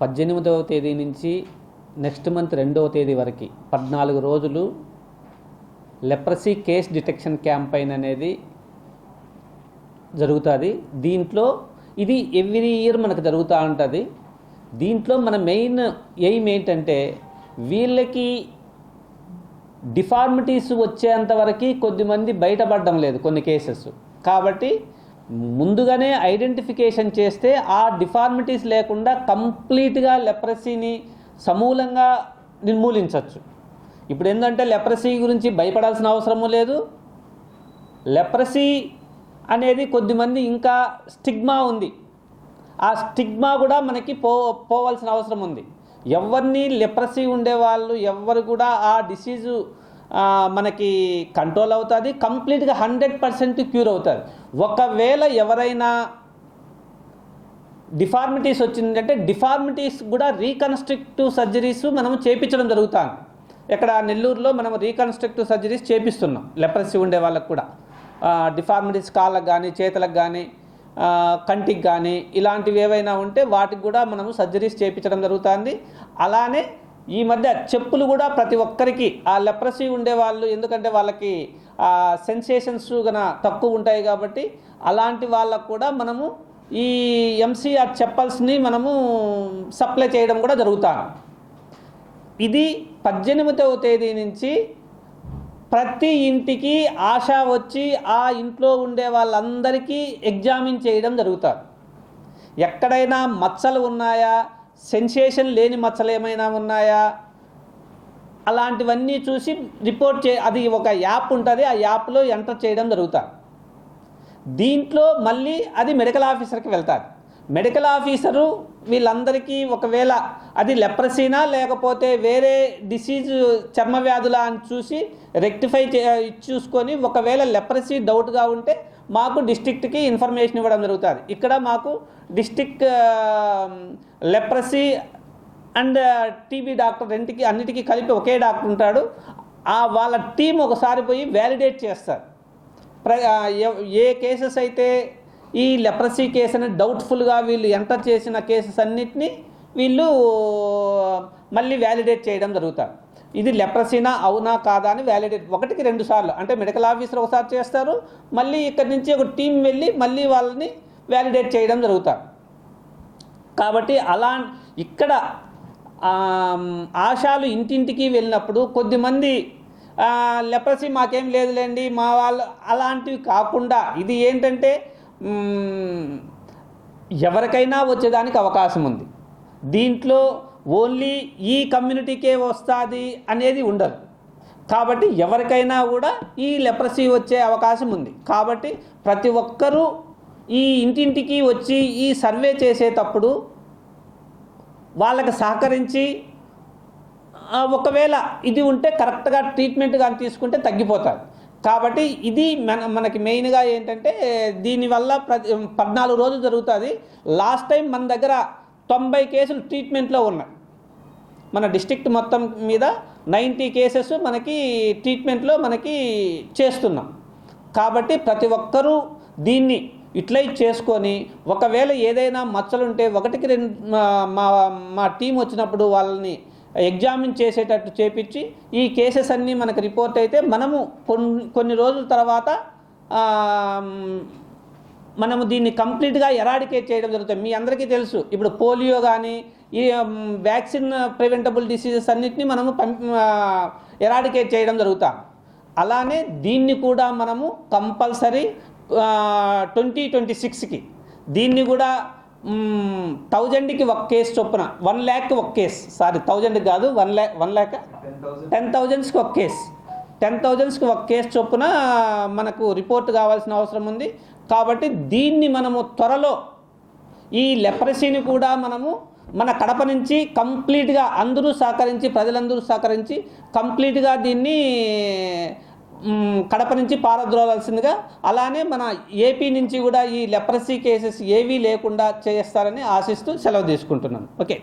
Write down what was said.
పద్దెనిమిదవ తేదీ నుంచి నెక్స్ట్ మంత్ రెండవ తేదీ వరకు పద్నాలుగు రోజులు లెప్రసీ కేస్ డిటెక్షన్ క్యాంపైన్ అనేది జరుగుతుంది. దీంట్లో ఇది ఎవ్రీ ఇయర్ మనకు జరుగుతూ ఉంటుంది. దీంట్లో మన మెయిన్ ఎయిమ్ ఏంటంటే వీళ్ళకి డిఫార్మిటీస్ వచ్చేంత వరకు కొద్దిమంది బయటపడడం లేదు కొన్ని కేసెస్ కాబట్టి ముందుగానే ఐడెంటిఫికేషన్ చేస్తే ఆ డిఫార్మిటీస్ లేకుండా కంప్లీట్గా లెప్రసీని సమూలంగా నిర్మూలించవచ్చు ఇప్పుడు ఏంటంటే లెప్రసీ గురించి భయపడాల్సిన అవసరము లేదు. లెప్రసీ అనేది కొద్దిమంది ఇంకా స్టిగ్మా ఉంది. ఆ స్టిగ్మా కూడా మనకి పో పోవాల్సిన అవసరం ఉంది. ఎవరిని లెప్రసీ ఉండేవాళ్ళు ఎవరు కూడా ఆ డిసీజు మనకి కంట్రోల్ అవుతుంది కంప్లీట్గా హండ్రెడ్ పర్సెంట్ క్యూర్ అవుతుంది ఒకవేళ ఎవరైనా డిఫార్మిటీస్ వచ్చిందంటే డిఫార్మిటీస్ కూడా రీకన్స్ట్రక్టివ్ సర్జరీస్ మనం చేపించడం జరుగుతాను ఇక్కడ నెల్లూరులో మనం రీకన్స్ట్రక్టివ్ సర్జరీస్ చేపిస్తున్నాం లెప్రసీ ఉండే వాళ్ళకు కూడా. డిఫార్మిటీస్ కాళ్ళకు కానీ చేతులకు కానీ కంటికి కానీ ఇలాంటివి ఏవైనా ఉంటే వాటికి కూడా మనము సర్జరీస్ చేయించడం జరుగుతుంది. అలానే ఈ మధ్య చెప్పులు కూడా ప్రతి ఒక్కరికి ఆ లెప్రసీ ఉండేవాళ్ళు ఎందుకంటే వాళ్ళకి సెన్సేషన్స్ గన తక్కువ ఉంటాయి కాబట్టి అలాంటి వాళ్ళకు కూడా మనము ఈ ఎంసీఆర్ చెప్పల్స్ని మనము సప్లై చేయడం కూడా జరుగుతాను. ఇది పద్దెనిమిదవ తేదీ నుంచి ప్రతి ఇంటికి ఆశ వచ్చి ఆ ఇంట్లో ఉండే వాళ్ళందరికీ ఎగ్జామిన్ చేయడం జరుగుతారు ఎక్కడైనా మచ్చలు ఉన్నాయా? సెన్సేషన్ లేని మచ్చలు ఏమైనా ఉన్నాయా? అలాంటివన్నీ చూసి రిపోర్ట్ చే అది ఒక యాప్ ఉంటుంది ఆ యాప్లో ఎంటర్ చేయడం జరుగుతుంది. దీంట్లో మళ్ళీ అది మెడికల్ ఆఫీసర్కి వెళ్తారు మెడికల్ ఆఫీసరు వీళ్ళందరికీ ఒకవేళ అది లెప్రసీనా లేకపోతే వేరే డిసీజ్ చర్మ వ్యాధులా అని చూసి రెక్టిఫై చే చూసుకొని ఒకవేళ లెప్రసీ డౌట్గా ఉంటే మాకు డిస్టిక్ట్కి ఇన్ఫర్మేషన్ ఇవ్వడం జరుగుతుంది. ఇక్కడ మాకు district leprosy and TB doctor రెంటికి అన్నిటికీ కలిపి ఒకే డాక్టర్ ఉంటాడు. ఆ వాళ్ళ టీం ఒకసారి పోయి వ్యాలిడేట్ చేస్తారు. ప్ర ఏ కేసెస్ అయితే ఈ లెప్రసీ కేసు అనేది డౌట్ఫుల్గా వీళ్ళు ఎంటర్ చేసిన కేసెస్ అన్నిటినీ వీళ్ళు మళ్ళీ వ్యాలిడేట్ చేయడం జరుగుతుంది. ఇది లెప్రసీనా అవునా కాదా అని వ్యాలిడేట్ ఒకటికి రెండు సార్లు. అంటే మెడికల్ ఆఫీసర్ ఒకసారి చేస్తారు మళ్ళీ ఇక్కడి నుంచి ఒక టీం వెళ్ళి మళ్ళీ వాళ్ళని వ్యాలిడేట్ చేయడం జరుగుతారు. కాబట్టి అలా ఇక్కడ ఆశాలు ఇంటింటికి వెళ్ళినప్పుడు కొద్దిమంది లెప్రసీ మాకేం లేదులేండి మా వాళ్ళు అలాంటివి కాకుండా ఇది ఏంటంటే ఎవరికైనా వచ్చేదానికి అవకాశం ఉంది. దీంట్లో ఓన్లీ ఈ కమ్యూనిటీకే వస్తుంది అనేది ఉండదు. కాబట్టి ఎవరికైనా కూడా ఈ లెప్రసీ వచ్చే అవకాశం ఉంది. కాబట్టి ప్రతి ఒక్కరూ ఈ ఇంటింటికి వచ్చి ఈ సర్వే చేసేటప్పుడు వాళ్ళకి సహకరించి ఒకవేళ ఇది ఉంటే కరెక్ట్గా ట్రీట్మెంట్ కానీ తీసుకుంటే తగ్గిపోతారు. కాబట్టి ఇది మన మనకి మెయిన్గా ఏంటంటే దీనివల్ల ప్రతి పద్నాలుగు రోజులు జరుగుతుంది. లాస్ట్ టైం మన దగ్గర తొంభై కేసులు ట్రీట్మెంట్లో ఉన్నాయి. మన డిస్టిక్ట్ మొత్తం మీద నైంటీ కేసెస్ మనకి ట్రీట్మెంట్లో మనకి చేస్తున్నాం. కాబట్టి ప్రతి ఒక్కరూ దీన్ని యూటిలైజ్ చేసుకొని ఒకవేళ ఏదైనా మచ్చలుంటే ఒకటికి రెండు మా మా టీం వచ్చినప్పుడు వాళ్ళని ఎగ్జామిన్ చేసేటట్టు చేపించి ఈ కేసెస్ అన్నీ మనకు రిపోర్ట్ అయితే మనము కొన్ని కొన్ని రోజుల తర్వాత మనము దీన్ని కంప్లీట్గా ఎరాడికేట్ చేయడం జరుగుతుంది. మీ అందరికీ తెలుసు. ఇప్పుడు పోలియో కానీ ఈ వ్యాక్సిన్ ప్రివెంటబుల్ డిసీజెస్ అన్నిటినీ మనము ఎరాడికేట్ చేయడం జరుగుతాం. అలానే దీన్ని కూడా మనము కంపల్సరీ ట్వంటీ ట్వంటీ సిక్స్కి దీన్ని కూడా థౌజండ్కి ఒక కేసు చొప్పున వన్ ల్యాక్కి ఒక కేసు. సారీ థౌజండ్కి కాదు one lakh one lakh ten థౌజండ్స్కి ఒక కేసు. టెన్ థౌజండ్స్కి ఒక కేసు చొప్పున మనకు రిపోర్ట్ కావాల్సిన అవసరం ఉంది. కాబట్టి దీన్ని మనము త్వరలో ఈ లెప్రసీని కూడా మనము మన కడప నుంచి కంప్లీట్గా అందరూ సహకరించి ప్రజలందరూ సహకరించి కంప్లీట్గా దీన్ని కడప నుంచి పారద్రోలాల్సిందిగా అలానే మన ఏపీ నుంచి కూడా ఈ లెప్రసీ కేసెస్ ఏవీ లేకుండా చేస్తారని ఆశిస్తూ సెలవు తీసుకుంటున్నాను. ఓకే